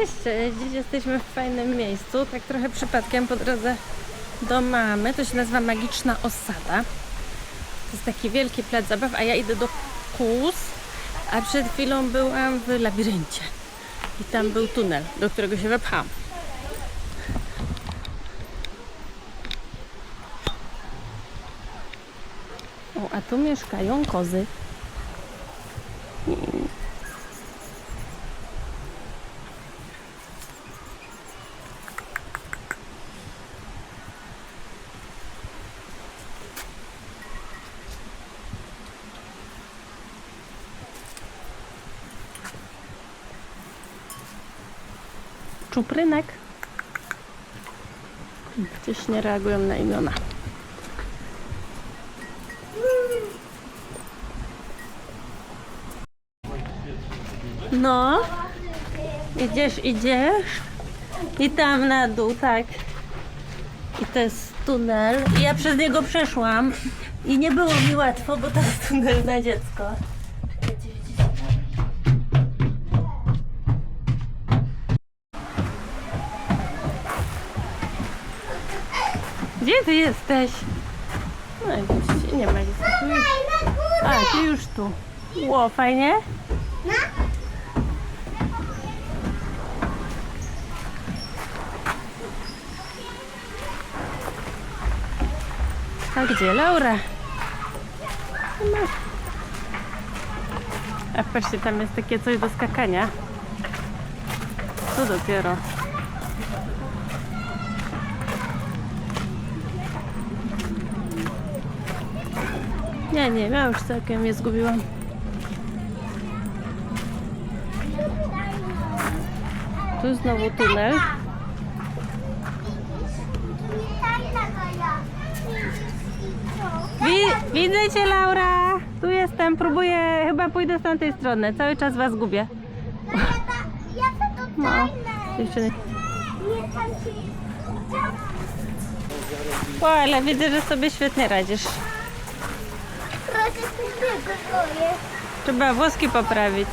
Cześć, cześć. Dziś jesteśmy w fajnym miejscu, tak trochę przypadkiem po drodze do mamy. To się nazywa Magiczna Osada. To jest taki wielki plac zabaw, a ja idę do Kus, a przed chwilą byłam w labiryncie. I tam był tunel, do którego się wepchałam. O, a tu mieszkają kozy. Czuprynek. Gdzieś nie reagują na imiona. No. Idziesz, idziesz. I tam na dół, tak. I to jest tunel. I ja przez niego przeszłam. I nie było mi łatwo, bo to jest tunel na dziecko. Gdzie ty jesteś? No i widzicie, nie ma nic. Tu już... A, ty już tu. Ło, fajnie? A gdzie Laura? Ma. A patrzcie, tam jest takie coś do skakania. Co dopiero? Nie, nie, ja już całkiem je zgubiłam. Tu znowu tunel. Wi- widzę cię, Laura! Tu jestem, próbuję, chyba pójdę z tamtej strony. Cały czas was gubię. Ja to No, dziewczyny. O, ale widzę, że sobie świetnie radzisz. Trzeba włoski poprawić.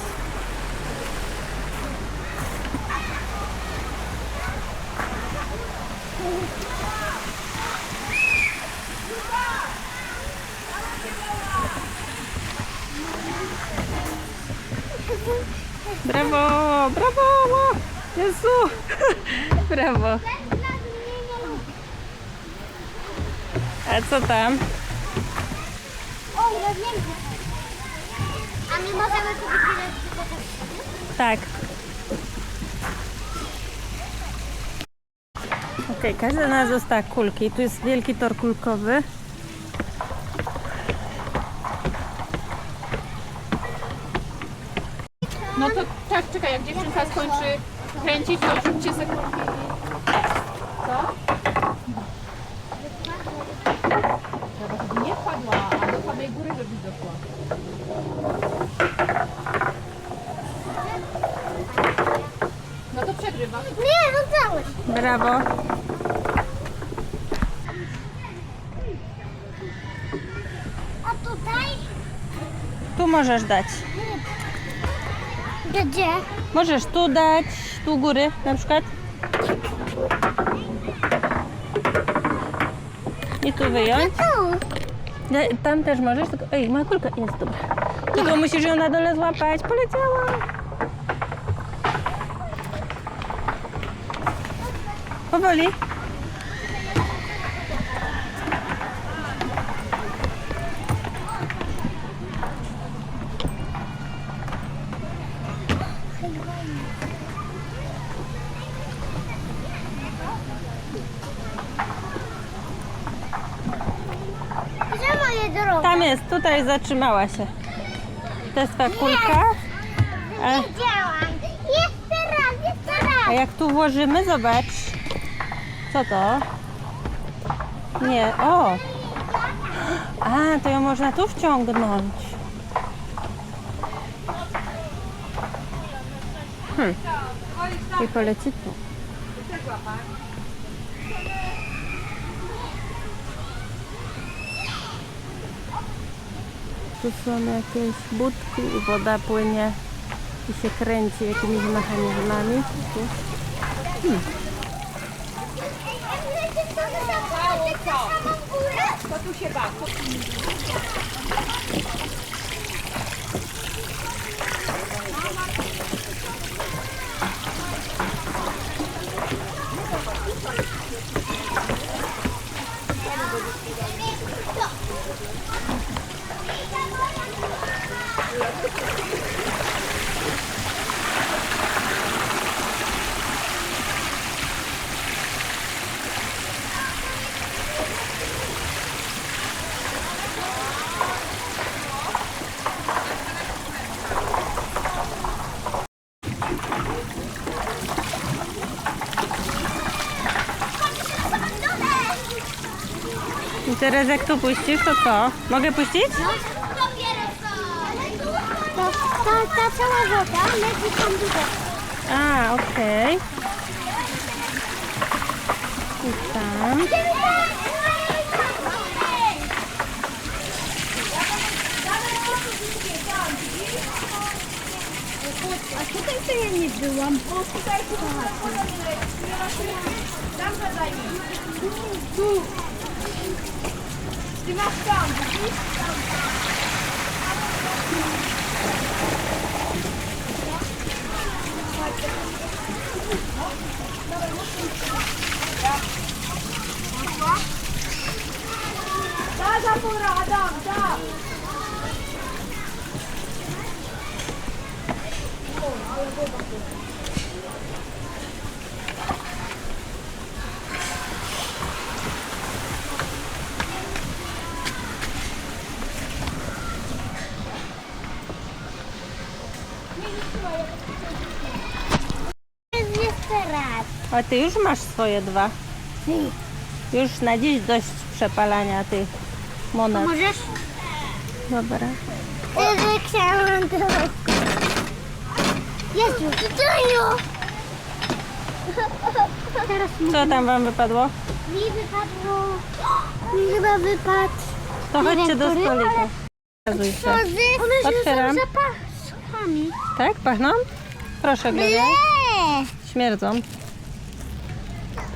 Brawo, brawo! Jezu! Brawo! A co tam? O, ładnięcie. A my możemy kupić bilet tylko Tak. Okej, każda z nas dostała kulki. Tu jest wielki tor kulkowy. No to tak, czekaj, jak dziewczynka skończy kręcić, to rzućcie sekundki. Co? Trzeba, żeby nie wpadła, a do samej góry, żeby doszła. No to przegrywa. Nie, no całość. Brawo. A tutaj? Tu możesz dać. Gdzie? Możesz tu dać, tu u góry na przykład. I tu wyjąć. Tu. Tam też możesz, tylko... Ej, moja kulka jest dobra. Tylko musisz ją na dole złapać. Poleciała. Powoli. Gdzie moje drogi? Tam jest, tutaj zatrzymała się. To jest twoja kulka. A. Jeszcze raz, jeszcze a raz. jak tu włożymy, zobacz. Co to? Nie, o. A, to ją można tu wciągnąć. Hmm. I poleci tu. Tu są jakieś budki i woda płynie. I się kręci jakimiś mechanizmami. Tu. Co? To tu się baw. I teraz jak tu puścisz, to co? Mogę puścić? Ta, ta, ta cała woda leci tam długo. A, okej. I tam. A tutaj to ja nie byłam. Ty masz tam, Die macht Dampf, die macht Dampf. A ty już masz swoje dwa. Już na dziś dość przepalania tych monet. Możesz? Dobra. Yy, chciałam to. Jezu, Tytoniu! Teraz mi, Co tam wam wypadło? mi wypadło... Mi chyba wypadł... To chodźcie do Dyrektory? stolika. Pokazuj się. Kozy. One się Otwieram. są zapachami. Tak? Pachną? Proszę, Gloria. Ble! Śmierdzą.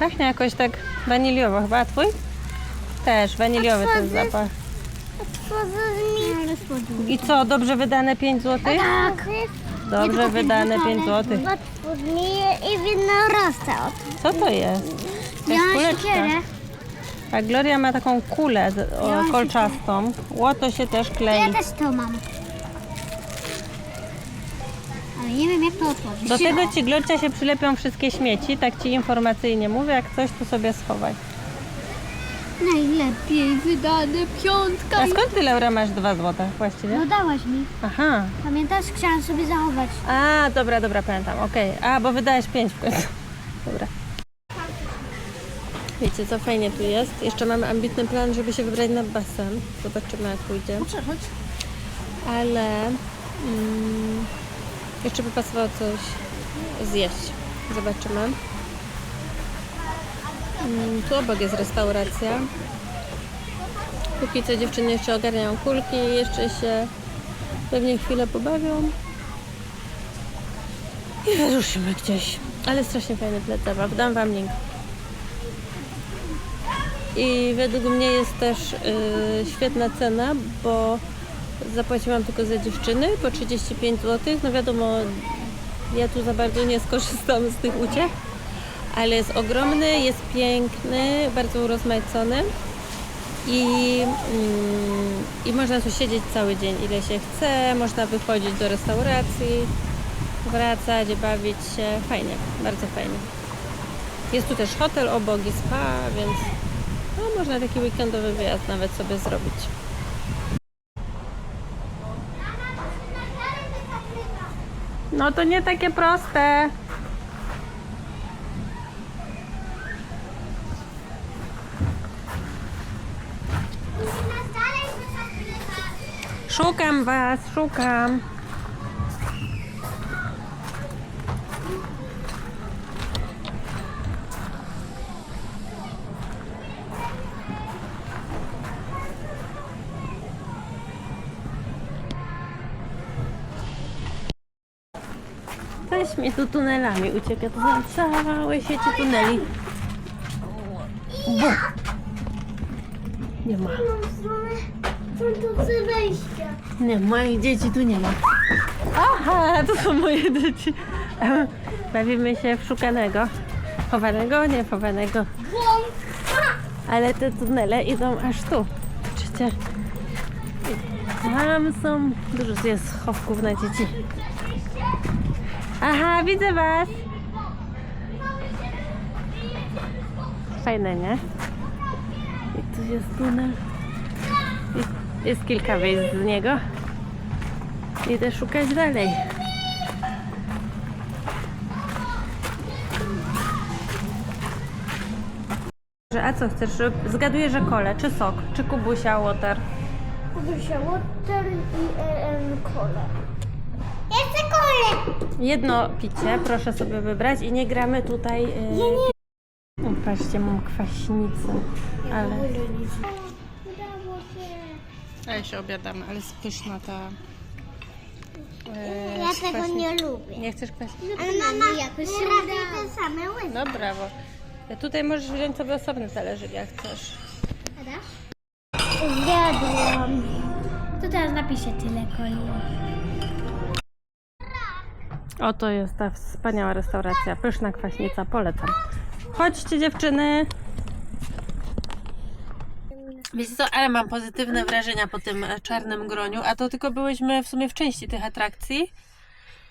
Pachnie jakoś tak waniliowo chyba. A twój? Też, waniliowy to jest zapach. I co, dobrze wydane 5 zł? Tak. Dobrze wydane 5 zł. Otwórz mi i winorosta. Co to jest? To jest Miałam kuleczka. siekierę. A Gloria ma taką kulę z- o, Ja kolczastą. Łoto się też Ja klei. też to mam. Nie wiem jak to otworzyć. Do tego ci Glorcia się przylepią wszystkie śmieci, tak ci informacyjnie mówię, jak coś to sobie schowaj. Najlepiej wydane piątka. A skąd ty Laura masz 2 zł właściwie? No dałaś mi. Aha. Pamiętasz? Chciałam sobie zachować. A, dobra, dobra, pamiętam. Okej. A, bo wydałeś 5 w końcu. Dobra. Wiecie co, fajnie tu jest. Jeszcze mamy ambitny plan, żeby się wybrać na basen. Zobaczymy jak pójdzie. Przechodź. Ale mm, jeszcze by pasowało coś zjeść. Zobaczymy. Mm, tu obok jest restauracja. Póki co dziewczyny jeszcze ogarniają kulki, jeszcze się pewnie chwilę pobawią. I wyruszymy gdzieś. Ale strasznie fajny plac zabaw. Dam wam link. I według mnie jest też y, świetna cena, bo zapłaciłam tylko za dziewczyny po 35 zł. No wiadomo, ja tu za bardzo nie skorzystam z tych uciech, ale jest ogromny, jest piękny, bardzo urozmaicony i, mm, i można tu siedzieć cały dzień, ile się chce, można wychodzić do restauracji, wracać, bawić się. Fajnie, bardzo fajnie. Jest tu też hotel obok i spa, więc no, można taki weekendowy wyjazd nawet sobie zrobić. No to nie takie proste. Szukam was, szukam. Mi tu tunelami ucieka. To są całe sieci tuneli. Bu. Nie ma. Nie, moich dzieci tu nie ma. Aha, to są moje dzieci. Bawimy się w szukanego. Chowanego, nie chowanego. Ale te tunele idą aż tu. Patrzcie. I Tam są dużo jest schowków na dzieci. Aha, widzę was. Fajne, nie? I tu jest tunel. Jest, jest kilka wyjść z niego. Idę szukać dalej. A co chcesz? Zgaduję, że kole, czy sok, czy kubusia, water. Kubusia water i. Ja chcę kolę. Jedno picie, proszę sobie wybrać i nie gramy tutaj. Yy... Nie. O, patrzcie, mam kwaśnicę. Ale... Udało się. Ale się obiadamy, ale jest pyszna ta. Ja tego nie lubię. Nie chcesz kwaśnicy? Ale mama, jakoś się udało. te same łyżki. No brawo. Tutaj możesz wziąć sobie osobny talerzyk, jak chcesz. Zjadłam. To teraz napiszę tyle coli. Oto jest ta wspaniała restauracja. Pyszna kwaśnica, polecam. Chodźcie dziewczyny. Wiecie co, ale mam pozytywne wrażenia po tym e, czarnym groniu, a to tylko byłyśmy w sumie w części tych atrakcji.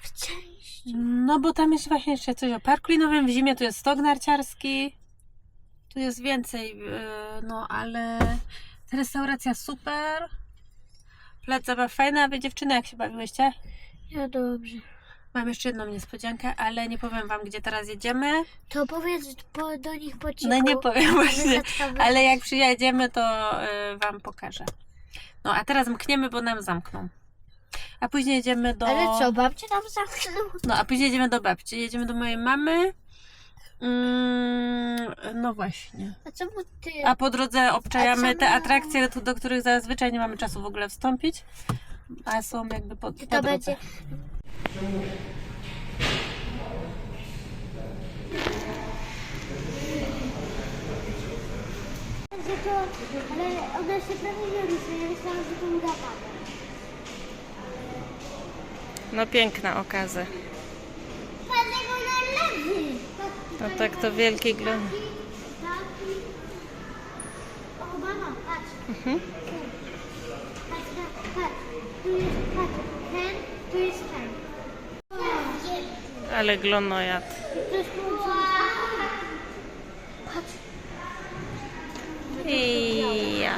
W części. No bo tam jest właśnie jeszcze coś o parku linowym, w zimie tu jest stok narciarski, tu jest więcej, yy, no ale ta restauracja super, plac zabaw fajny, a wy dziewczyny jak się bawiłyście? Ja dobrze. Mam jeszcze jedną niespodziankę, ale nie powiem wam gdzie teraz jedziemy, To powiedz po, do nich po cichu. no nie powiem właśnie, ale jak przyjedziemy to yy, wam pokażę. No a teraz mkniemy, bo nam zamkną. A później jedziemy do... Ale co, babcia tam zamknął? No, a później jedziemy do babci. Jedziemy do mojej mamy. Mm, no właśnie. A co mu ty? A po drodze obczajamy te atrakcje, do których zazwyczaj nie mamy czasu w ogóle wstąpić. A są jakby po, po to drodze. będzie... Że to, ale ona się prawie nie rusza. Ja myślałam, że to udawane. No piękna jak ona leży. No tak to wielki glon. Taki. O, mama, patrz. Mhm. Patrz, patrz. Tu jest, patrz, ten, tu jest ten. Ale glonojad. I ja.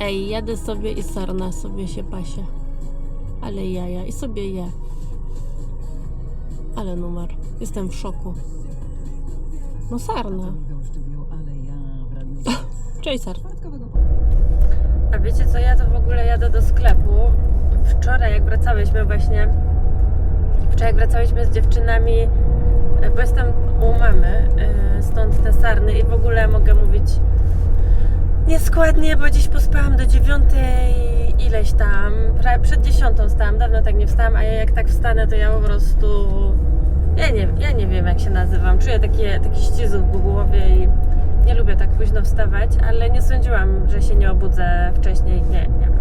Ej, jadę sobie i sarna sobie się pasie. Ale jaja i sobie je. Ale numer. Jestem w szoku. No sarna. Cześć sar. Wiecie co, ja to w ogóle jadę do sklepu. Wczoraj jak wracałyśmy właśnie, wczoraj jak wracałyśmy z dziewczynami, e, bo jestem u mamy, e, stąd te sarny i w ogóle mogę mówić nieskładnie, bo dziś pospałam do dziewiątej ileś tam, prawie przed dziesiątą stałam, dawno tak nie wstałam, a ja jak tak wstanę, to ja po prostu, ja nie, ja nie wiem jak się nazywam, czuję takie, taki ścisk w głowie i nie lubię tak późno wstawać, ale nie sądziłam, że się nie obudzę wcześniej, nie, nie wiem.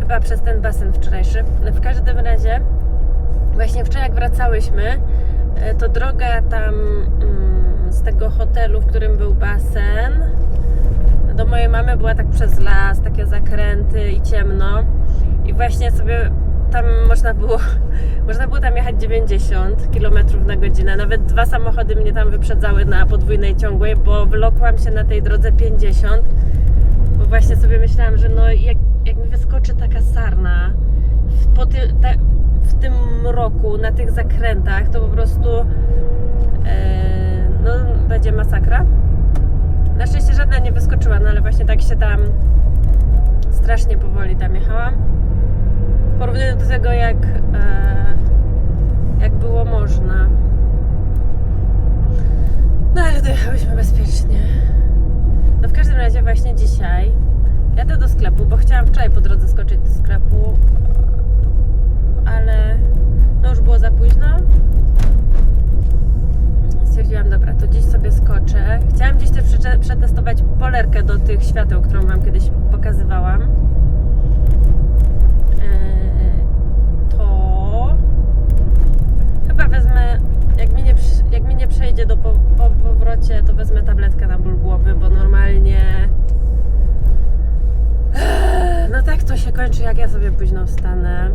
Chyba przez ten basen wczorajszy. W każdym razie, właśnie wczoraj jak wracałyśmy, e, to droga tam mm, z tego hotelu, w którym był basen, do mojej mamy była tak przez las, takie zakręty i ciemno. I właśnie sobie tam można było, można było tam jechać 90 km na godzinę. Nawet dwa samochody mnie tam wyprzedzały na podwójnej ciągłej, bo wlokłam się na tej drodze 50. Bo właśnie sobie myślałam, że no jak, jak mi wyskoczy taka sarna w, ty, ta, w tym roku na tych zakrętach, to po prostu e, no, będzie masakra. Na szczęście żadna nie wyskoczyła, no ale właśnie tak się tam strasznie powoli tam jechałam. Porównaniu do tego, jak, e, jak było można. No ale dojechałyśmy bezpiecznie. No w każdym razie właśnie dzisiaj ja jadę do sklepu, bo chciałam wczoraj po drodze skoczyć do sklepu, ale no już było za późno. Stwierdziłam, dobra, to dziś sobie skoczę. Chciałam dziś też przetestować polerkę do tych świateł, którą Wam kiedyś pokazywałam. Eee, To wezmę, jak mi nie, jak mi nie przejdzie do po, po powrocie, to wezmę tabletkę na ból głowy, bo normalnie no tak to się kończy, jak ja sobie późno wstanę.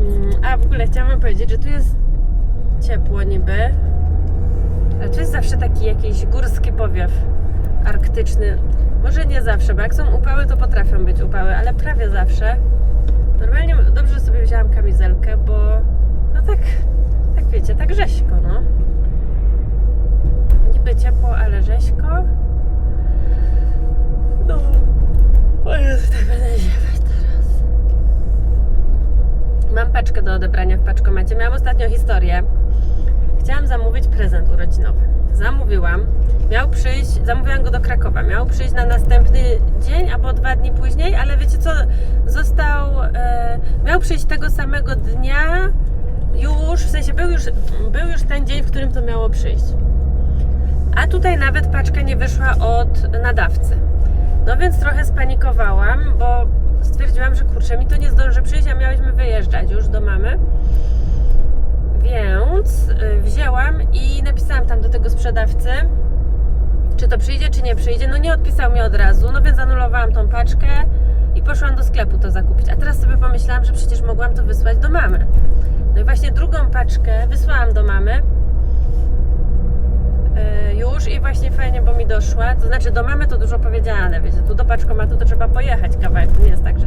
Mm, A w ogóle chciałam powiedzieć, że tu jest ciepło niby, ale tu jest zawsze taki jakiś górski powiew arktyczny. Może nie zawsze, bo jak są upały, to potrafią być upały, ale prawie zawsze. Normalnie dobrze sobie wzięłam kamizelkę, bo no tak, tak wiecie, tak rzeźko, no. Niby ciepło, ale rzeźko. No. O Jezu, tak będę ziewać teraz. Mam paczkę do odebrania w paczkomacie. Miałam ostatnio historię. Chciałam zamówić prezent urodzinowy. Zamówiłam. Miał przyjść, zamówiłam go do Krakowa. Miał przyjść na następny dzień albo dwa dni później, ale wiecie co? Został. E, miał przyjść tego samego dnia. Już, w sensie był już, był już ten dzień, w którym to miało przyjść. A tutaj nawet paczka nie wyszła od nadawcy. No więc trochę spanikowałam, bo stwierdziłam, że kurczę, mi to nie zdąży przyjść, a miałyśmy wyjeżdżać już do mamy. Więc y, wzięłam i napisałam tam do tego sprzedawcy, czy to przyjdzie, czy nie przyjdzie. No nie odpisał mi od razu, no więc anulowałam tą paczkę i poszłam do sklepu to zakupić. A teraz sobie pomyślałam, że przecież mogłam to wysłać do mamy. No i właśnie drugą paczkę wysłałam do mamy. Y, już i właśnie fajnie, bo mi doszła. To znaczy do mamy to dużo powiedziane, wiecie, tu do paczkomatu to trzeba pojechać kawałek, nie jest tak, że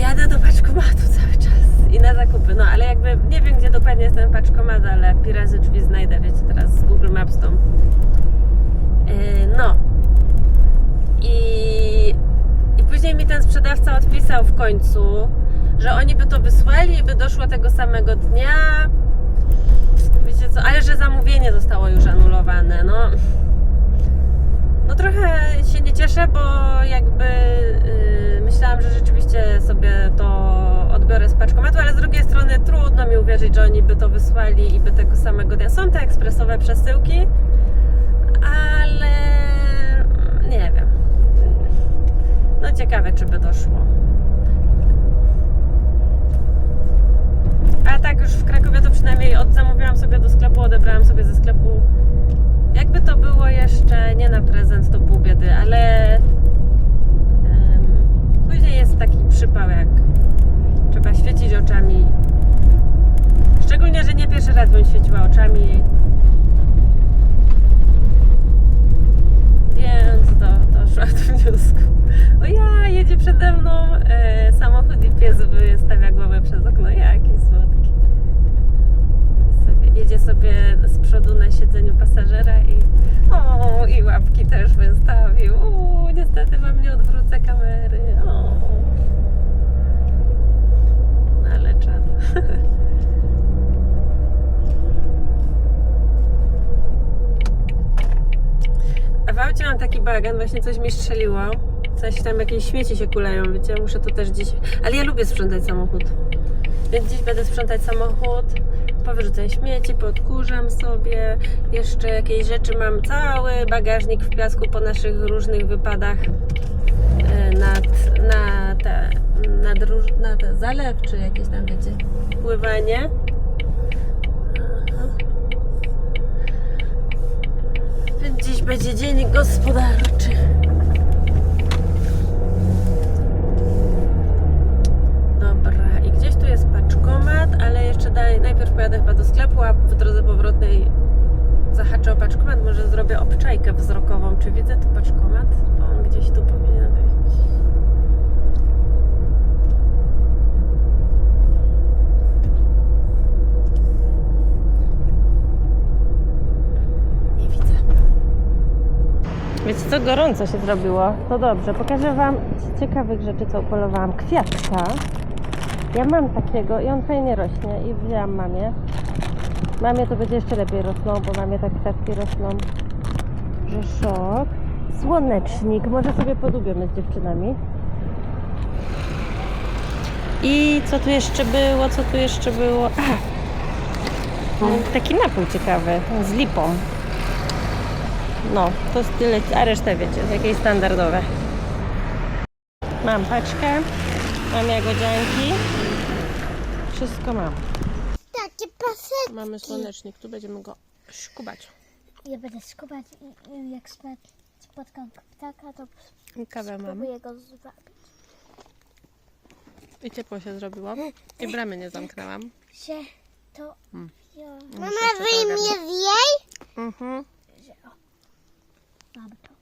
jadę do paczkomatu cały czas i na zakupy, no ale jakby nie wiem gdzie dokładnie jest ten paczkomat, ale pi razy drzwi znajdę, wiecie, teraz z Google Maps tą. Y, no. I, I później mi ten sprzedawca odpisał w końcu, że oni by to wysłali i by doszło tego samego dnia, Wiecie co, ale że zamówienie zostało już anulowane, no. No trochę się nie cieszę, bo jakby yy, myślałam, że rzeczywiście sobie to odbiorę z paczkomatu, ale z drugiej strony trudno mi uwierzyć, że oni by to wysłali i by tego samego dnia. Są te ekspresowe przesyłki, ale nie wiem. No ciekawe, czy by doszło. A tak już w Krakowie to przynajmniej od zamówiłam sobie do sklepu, odebrałam sobie ze sklepu. Jakby to było jeszcze nie na prezent, to pół biedy, ale em, później jest taki przypał, jak trzeba świecić oczami. Szczególnie, że nie pierwszy raz bym świeciła oczami. Więc do, doszłam do wniosku. O ja, jedzie przede mną e, samochód i pies wystawia głowę przez okno. Jaki słodki. Sobie, jedzie sobie z przodu na siedzeniu pasażera i o, i łapki też wystawił. U, niestety wam nie odwrócę kamery. O. Ale czad. A w aucie mam taki bagan, właśnie coś mi strzeliło. Coś tam, jakieś śmieci się kuleją, wiecie, muszę to też dziś... Ale ja lubię sprzątać samochód. Więc dziś będę sprzątać samochód, powyrzucam śmieci, podkurzam sobie. Jeszcze jakieś rzeczy mam, cały bagażnik w piasku po naszych różnych wypadach e, nad, na te, nad, na te zalew, czy jakieś tam, wiecie, pływanie. Więc dziś będzie dzień gospodarczy. Dobra, i gdzieś tu jest paczkomat, ale jeszcze dalej, najpierw pojadę chyba do sklepu, a w drodze powrotnej zahaczę o paczkomat, może zrobię obczajkę wzrokową, czy widzę tu paczkomat, bo on gdzieś tu powinien być. Nie widzę. Wiecie co, gorąco się zrobiło. To dobrze, pokażę Wam z ciekawych rzeczy, co upolowałam. Kwiatka. Ja mam takiego i on fajnie rośnie i wzięłam mamie. Mamie to będzie jeszcze lepiej rosnął, bo mamie tak kwiatki rosną, że szok. Słonecznik. Może sobie podłubiemy z dziewczynami. I co tu jeszcze było? Co tu jeszcze było? A, taki napój ciekawy, z lipą. No, to jest tyle, a resztę wiecie, jakieś standardowe. Mam paczkę, mam jagodzianki. Wszystko mam. Takie pasety. Mamy słonecznik, tu będziemy go szkubać. Ja będę skubać i, i jak spotkam ptaka, to kawę mam. spróbuję go zwabić. I ciepło się zrobiło. I bramy nie zamknęłam. Się to... Mm. Ja. Muszę jeszcze to ogarnąć. zwiej? Mhm. To.